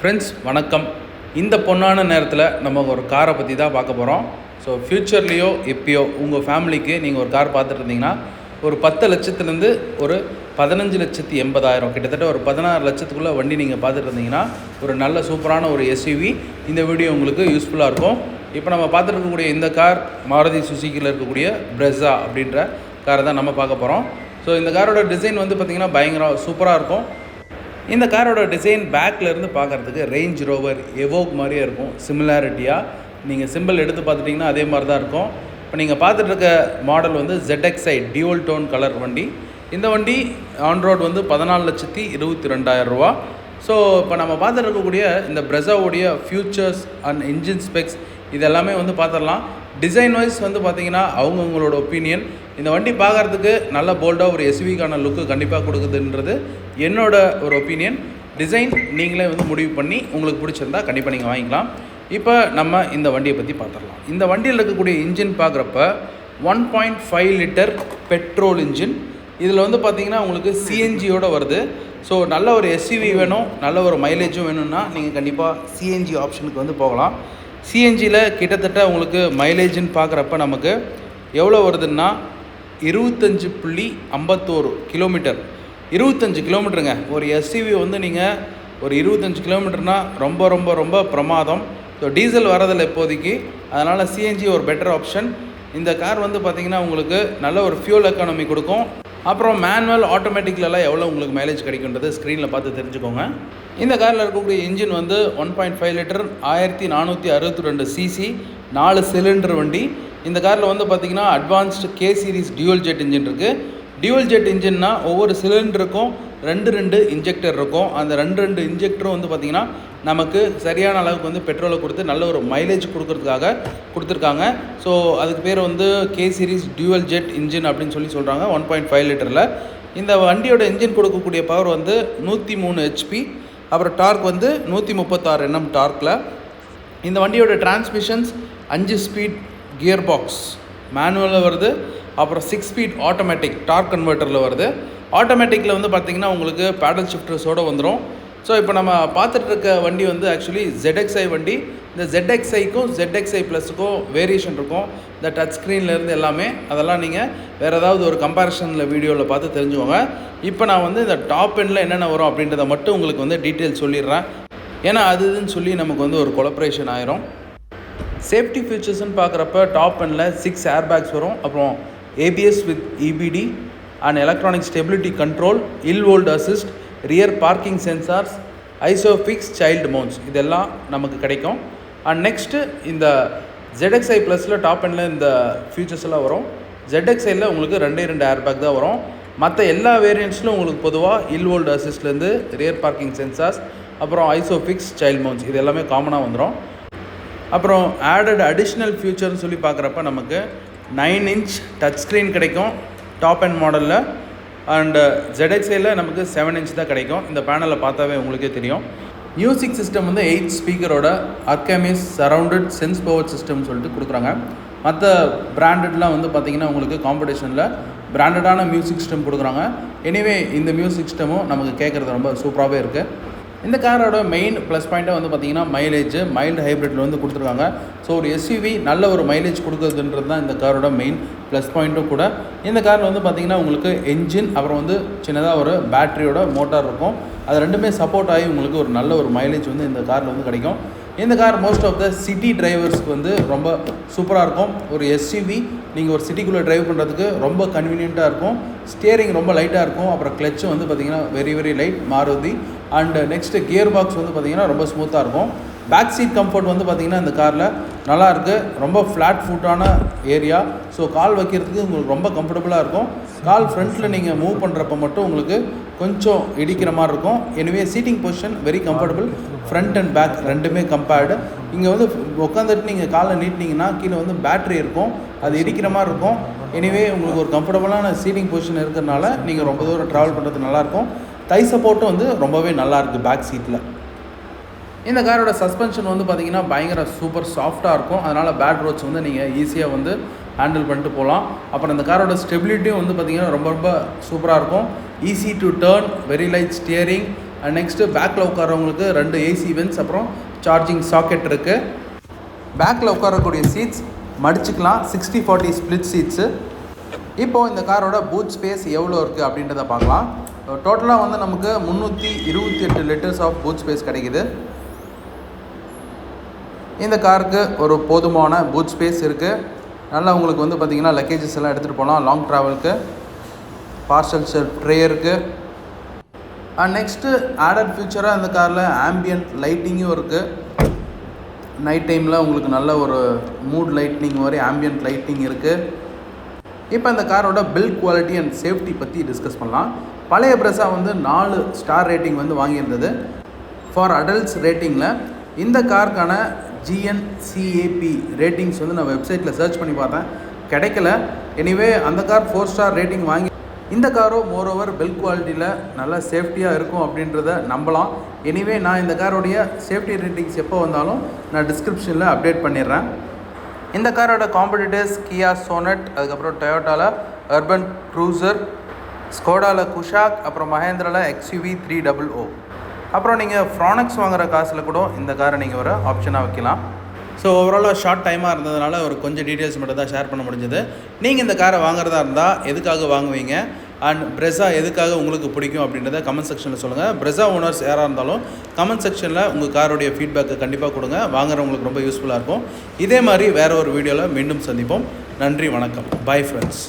Friends வணக்கம். இந்த பொண்ணான நேரத்தில் நம்ம ஒரு காரை பற்றி தான் பார்க்க போகிறோம் ஸோ ஃப்யூச்சர்லேயோ எப்பயோ உங்கள் ஃபேமிலிக்கு நீங்கள் ஒரு கார் பார்த்துட்டு இருந்தீங்கன்னா ஒரு பத்து லட்சத்துலேருந்து ஒரு பதினஞ்சு லட்சத்தி எண்பதாயிரம் கிட்டத்தட்ட ஒரு பதினாறு லட்சத்துக்குள்ளே வண்டி நீங்கள் பார்த்துட்டு இருந்தீங்கன்னா ஒரு நல்ல சூப்பரான ஒரு எஸ்யூவி இந்த வீடியோ உங்களுக்கு யூஸ்ஃபுல்லாக இருக்கும். இப்போ நம்ம பார்த்துட்டு இருக்கக்கூடிய இந்த கார் மாருதி சுசுக்கியில் இருக்கக்கூடிய பிரெஸா அப்படின்ற காரை தான் நம்ம பார்க்க போகிறோம் ஸோ இந்த காரோட டிசைன் வந்து பார்த்திங்கன்னா பயங்கர சூப்பராக இருக்கும். இந்த காரோட டிசைன் பேக்லேருந்து பார்க்குறதுக்கு ரேஞ்ச் ரோவர் எவோக் மாதிரியே இருக்கும். சிமிலாரிட்டியாக நீங்கள் சிம்பிள் எடுத்து பார்த்துட்டிங்கன்னா அதே மாதிரி தான் இருக்கும். இப்போ நீங்கள் பார்த்துட்டு இருக்க மாடல் வந்து ZXi டியூவல் டோன் கலர் வண்டி. இந்த வண்டி ஆன்ரோட் வந்து பதினாலு லட்சத்தி இருபத்தி ரெண்டாயிரம் ரூபா. ஸோ இப்போ நம்ம பார்த்துட்டு இருக்கக்கூடிய இந்த பிரெசாவுடைய ஃபியூச்சர்ஸ் அண்ட் இன்ஜின் ஸ்பெக்ஸ் இது எல்லாமே வந்து பார்த்துடலாம். டிசைன் வைஸ் வந்து பார்த்தீங்கன்னா அவங்கவுங்களோட ஒப்பீனியன் இந்த வண்டி பார்க்குறதுக்கு நல்ல போல்டாக ஒரு எஸ்விக்கான லுக்கு கண்டிப்பாக கொடுக்குதுன்றது என்னோட ஒரு ஒப்பீனியன் டிசைன் நீங்களே வந்து முடிவு பண்ணி உங்களுக்கு பிடிச்சிருந்தா கண்டிப்பாக நீங்கள் வாங்கிக்கலாம். இப்போ நம்ம இந்த வண்டியை பற்றி பார்த்துடலாம் இந்த வண்டியில் இருக்கக்கூடிய இன்ஜின் பார்க்குறப்ப one point five litre petrol engine இதில் வந்து பார்த்தீங்கன்னா உங்களுக்கு சிஎன்ஜியோடு வருது. ஸோ நல்ல ஒரு எஸ்யூவி வேணும் நல்ல ஒரு மைலேஜும் வேணும்னா நீங்கள் கண்டிப்பாக சிஎன்ஜி ஆப்ஷனுக்கு வந்து போகலாம். சிஎன்ஜியில் கிட்டத்தட்ட உங்களுக்கு மைலேஜ்னு பார்க்குறப்ப நமக்கு எவ்வளோ வருதுன்னா இருபத்தஞ்சு புள்ளி ஐம்பத்தோரு கிலோமீட்டர் இருபத்தஞ்சு கிலோமீட்டருங்க ஒரு எஸ்யூவி வந்து நீங்கள் ஒரு இருபத்தஞ்சு கிலோமீட்டர்னால் ரொம்ப ரொம்ப ரொம்ப பிரமாதம். ஸோ டீசல் வரதில்லை இப்போதைக்கு. அதனால் சிஎன்ஜி ஒரு பெட்டர் ஆப்ஷன் இந்த கார் வந்து பார்த்திங்கன்னா உங்களுக்கு நல்ல ஒரு ஃபியூல் எக்கானமி கொடுக்கும். அப்புறம் மேனுவல் ஆட்டோமேட்டிக்லலாம் எவ்வளோ உங்களுக்கு மைலேஜ் கிடைக்குன்றது ஸ்க்ரீனில் பார்த்து தெரிஞ்சுக்கோங்க. இந்த காரில் இருக்கக்கூடிய இன்ஜின் வந்து ஒன் பாயிண்ட் ஃபைவ் லிட்டர் ஆயிரத்தி நானூற்றி அறுபத்தி ரெண்டு சிசி நாலு சிலிண்டர் வண்டி. இந்த காரில் வந்து பார்த்திங்கன்னா advanced K series dual jet engine இருக்குது டியூவல் ஜெட் இன்ஜின்னா ஒவ்வொரு சிலிண்டருக்கும் ரெண்டு ரெண்டு இன்ஜெக்டர் இருக்கும். அந்த ரெண்டு ரெண்டு இன்ஜெக்டரும் வந்து பார்த்திங்கன்னா நமக்கு சரியான அளவுக்கு வந்து பெட்ரோலை கொடுத்து நல்ல ஒரு மைலேஜ் கொடுக்கறதுக்காக கொடுத்துருக்காங்க. ஸோ அதுக்கு பேர் வந்து K series dual jet engine அப்படின்னு சொல்லி சொல்கிறாங்க ஒன் பாயிண்ட் ஃபைவ் லிட்டரில். இந்த வண்டியோட இன்ஜின் கொடுக்கக்கூடிய பவர் வந்து நூற்றி மூணு ஹெச்பி அப்புறம் டார்க் வந்து நூற்றி முப்பத்தாறு என்எம் டார்க்கில் இந்த வண்டியோட டிரான்ஸ்மிஷன்ஸ் அஞ்சு ஸ்பீட் கியர் பாக்ஸ் மேனுவலில் வருது அப்புறம் சிக்ஸ் ஸ்பீட் ஆட்டோமேட்டிக் டார்க் கன்வெர்ட்டரில் வருது. ஆட்டோமேட்டிக்கில் வந்து பார்த்திங்கன்னா உங்களுக்கு பேடல் ஷிஃப்டர்ஸோடு வந்துடும் ஸோ இப்போ நம்ம பார்த்துட்டு இருக்க வண்டி வந்து ஆக்சுவலி ஜெட்எக்ஸ்ஐ வண்டி. இந்த ஜெட்எக்ஸ்ஐக்கும் ஜெட்எக்ஸ்ஐ ப்ளஸுக்கும் வேரியேஷன் இருக்கும். இந்த டச் ஸ்க்ரீன்லேருந்து எல்லாமே. அதெல்லாம் நீங்கள் வேறு ஏதாவது ஒரு கம்பேரிஷனில் வீடியோவில் பார்த்து தெரிஞ்சுக்கோங்க. இப்போ நான் வந்து இந்த டாப் எண்டில் என்னென்ன வரும் அப்படின்றத மட்டும் உங்களுக்கு வந்து டீட்டெயில் சொல்லிடுறேன். ஏன்னா அது இதுன்னு சொல்லி நமக்கு வந்து ஒரு கொலப்ரேஷன் ஆயிரும். சேஃப்டி ஃபீச்சர்ஸ்னு பார்க்குறப்ப டாப் எண்டில் சிக்ஸ் ஏர் பேக்ஸ் வரும். அப்புறம் ABS with EBD and electronic stability control hill hold assist rear parking sensors Isofix child mounts இதெல்லாம் நமக்கு கிடைக்கும். அண்ட் நெக்ஸ்ட்டு இந்த ஜெட்எக்ஸ்ஐ ப்ளஸில் டாப் எண்டில் இந்த ஃபியூச்சர்ஸ் எல்லாம் வரும். ஜெட்எக்ஸ்ஐயில் உங்களுக்கு ரெண்டே ரெண்டு ஏர் பேக் தான் வரும். மற்ற எல்லா வேரியன்ட்ஸ்லையும் உங்களுக்கு பொதுவாக இல் ஓல்டு அசிஸ்ட்லேருந்து ரியர் பார்க்கிங் சென்சார்ஸ் அப்புறம் ஐசோஃபிக்ஸ் சைல்டு மோன்ஸ் இது எல்லாமே காமனாக வந்துடும் அப்புறம் ஆடட் அடிஷ்னல் ஃபியூச்சர்னு சொல்லி பார்க்குறப்ப நமக்கு நைன் இன்ச் டச் ஸ்க்ரீன் கிடைக்கும். டாப் அண்ட் மாடலில் அண்டு ஜெடெக்ஸையில் நமக்கு செவன் இன்ச் தான் கிடைக்கும். இந்த பேனலை பார்த்தாவே உங்களுக்கே தெரியும். மியூசிக் சிஸ்டம் வந்து எயிட் ஸ்பீக்கரோட அர்கமிஸ் சரவுண்டட் சென்ஸ் பவர் சிஸ்டம்னு சொல்லிட்டு கொடுக்குறாங்க. மற்ற பிராண்டட்லாம் வந்து பார்த்திங்கன்னா உங்களுக்கு காம்படிஷனில் பிராண்டடான மியூசிக் சிஸ்டம் கொடுக்குறாங்க. எனிவே இந்த மியூசிக் சிஸ்டமும் நமக்கு கேட்குறது ரொம்ப சூப்பராகவே இருக்குது இந்த காரோட மெயின் ப்ளஸ் பாயிண்ட்டை வந்து பார்த்தீங்கன்னா மைலேஜ் மைல்டு ஹைப்ரிட்டில் வந்து கொடுத்துருக்காங்க. ஸோ ஒரு எஸ்யூவி நல்ல ஒரு மைலேஜ் கொடுக்குறதுன்றது தான் இந்த காரோட மெயின் ப்ளஸ் பாயிண்ட்டும் கூட. இந்த காரில் வந்து பார்த்திங்கன்னா உங்களுக்கு என்ஜின் அப்புறம் வந்து சின்னதாக ஒரு பேட்டரியோட மோட்டார் இருக்கும். அது ரெண்டுமே சப்போர்ட் ஆகி உங்களுக்கு ஒரு நல்ல ஒரு மைலேஜ் வந்து இந்த காரில் வந்து கிடைக்கும். இந்த car most of the city டிரைவர்ஸ்க்கு வந்து ரொம்ப சூப்பராக இருக்கும். ஒரு எஸ்யூவி நீங்கள் ஒரு சிட்டிக்குள்ளே டிரைவ் பண்ணுறதுக்கு ரொம்ப கன்வீனியண்ட்டாக இருக்கும். ஸ்டியரிங் ரொம்ப லைட்டாக இருக்கும். அப்புறம் கிளச்சும் வந்து பார்த்திங்கன்னா very very light Maruti. And next gear box வந்து பார்த்திங்கன்னா ரொம்ப ஸ்மூத்தாக இருக்கும். பேக் சீட் கம்ஃபர்ட் வந்து பார்த்திங்கன்னா இந்த காரில் நல்லாயிருக்கு ரொம்ப ஃப்ளாட் ஃபுட்டான ஏரியா ஸோ கால் வைக்கிறதுக்கு உங்களுக்கு ரொம்ப கம்ஃபர்டபுளாக இருக்கும். கால் ஃப்ரண்ட்டில் நீங்கள் மூவ் பண்ணுறப்ப மட்டும் உங்களுக்கு கொஞ்சம் இடிக்கிற மாதிரி இருக்கும். எனவே seating position very comfortable front and back ரெண்டுமே கம்பேர்டு இங்கே வந்து உட்காந்துட்டு நீங்கள் காலை நீட்டினீங்கன்னா கீழே வந்து பேட்ரி இருக்கும். அது இடிக்கிற மாதிரி இருக்கும். எனிவே உங்களுக்கு ஒரு கம்ஃபர்டபுளான சீட்டிங் பொசிஷன் இருக்கிறனால நீங்கள் ரொம்ப தூரம் ட்ராவல் பண்ணுறது நல்லாயிருக்கும். தை சப்போர்ட்டும் வந்து ரொம்பவே நல்லாயிருக்கு பேக் சீட்டில் இந்த காரோட சஸ்பென்ஷன் வந்து பார்த்தீங்கன்னா பயங்கர சூப்பர் சாஃப்டாக இருக்கும். அதனால் பேட் ரோட்ஸ் வந்து நீங்கள் ஈஸியாக வந்து ஹேண்டில் பண்ணிட்டு போகலாம். அப்புறம் இந்த காரோட ஸ்டெபிலிட்டியும் வந்து பார்த்தீங்கன்னா ரொம்ப ரொம்ப சூப்பராக இருக்கும். Easy to turn very light steering next பேக்கில் உட்காரவங்களுக்கு ரெண்டு ஏசி வென்ஸ் அப்புறம் சார்ஜிங் சாக்கெட் இருக்குது பேக்கில் உட்காரக்கூடிய சீட்ஸ் மடிச்சுக்கலாம். சிக்ஸ்டி ஃபார்ட்டி ஸ்ப்ளிட் சீட்ஸு இப்போது இந்த காரோட பூத் ஸ்பேஸ் எவ்வளோ இருக்குது அப்படின்றத பார்க்கலாம். டோட்டலாக வந்து நமக்கு முந்நூற்றி இருபத்தி எட்டு லிட்டர்ஸ் ஆஃப் பூத் ஸ்பேஸ் கிடைக்குது. இந்த காருக்கு ஒரு போதுமான பூத் ஸ்பேஸ் இருக்குது நல்லா உங்களுக்கு வந்து பார்த்திங்கன்னா லக்கேஜஸ் எல்லாம் எடுத்துகிட்டு போகலாம். லாங் ட்ராவலுக்கு பார்சல் ட்ரே இருக்குது நெக்ஸ்ட்டு ஆடட் ஃபியூச்சராக இந்த காரில் ஆம்பியன்ட் லைட்டிங்கும் இருக்குது நைட் டைமில் உங்களுக்கு நல்ல ஒரு மூட் லைட்னிங் மாதிரி ஆம்பியன்ட் லைட்டிங் இருக்குது இப்போ இந்த காரோட பில்ட் குவாலிட்டி அண்ட் சேஃப்டி பற்றி டிஸ்கஸ் பண்ணலாம். பழைய ப்ரெஸ்ஸா வந்து நாலு ஸ்டார் ரேட்டிங் வந்து வாங்கியிருந்தது. ஃபார் அடல்ட்ஸ் ரேட்டிங்கில் இந்த காருக்கான ஜிஎன்சிஏபி ரேட்டிங்ஸ் வந்து நான் வெப்சைட்டில் சர்ச் பண்ணி பார்த்தேன். கிடைக்கல. எனிவே அந்த கார் ஃபோர் ஸ்டார் ரேட்டிங் வாங்கி இந்த காரோ மோர் ஓவர் குவாலிட்டியில் நல்லா சேஃப்டியாக இருக்கும் அப்படின்றத நம்பலாம். எனிவே நான் இந்த காரோடைய சேஃப்டி ரேட்டிங்ஸ் எப்போ வந்தாலும் நான் டிஸ்கிரிப்ஷனில் அப்டேட் பண்ணிடுறேன். இந்த காரோட காம்படிட்டர்ஸ் கியா சோனட் அதுக்கப்புறம் டொயோட்டாவில் அர்பன் க்ரூசர் ஸ்கோடாவில் குஷாக் அப்புறம் மஹேந்திராவில் எக்ஸ்யூவி த்ரீ டபுள் ஓ அப்புறம் நீங்கள் ஃப்ரானக்ஸ் வாங்குகிற காசில் கூட இந்த காரை நீங்கள் ஒரு ஆப்ஷனாக வைக்கலாம். ஸோ ஓவராலாக ஷார்ட் டைமாக இருந்ததுனால ஒரு கொஞ்சம் டீட்டெயில்ஸ் மட்டும் தான் ஷேர் பண்ண முடிஞ்சது. நீங்கள் இந்த காரை வாங்குறதா இருந்தால் எதுக்காக வாங்குவீங்க? அண்ட் பிரெஸா எதுக்காக உங்களுக்கு பிடிக்கும் அப்படின்றத கமெண்ட் செக்ஷனில் சொல்லுங்கள் பிரெஸா ஓனர்ஸ் யாராக இருந்தாலும் கமெண்ட் செக்ஷனில் உங்கள் காரோடைய ஃபீட்பேக்கை கண்டிப்பாக கொடுங்க. வாங்குறவங்களுக்கு ரொம்ப யூஸ்ஃபுல்லாக இருக்கும். இதே மாதிரி வேறு ஒரு வீடியோவில் மீண்டும் சந்திப்போம். நன்றி வணக்கம். Bye friends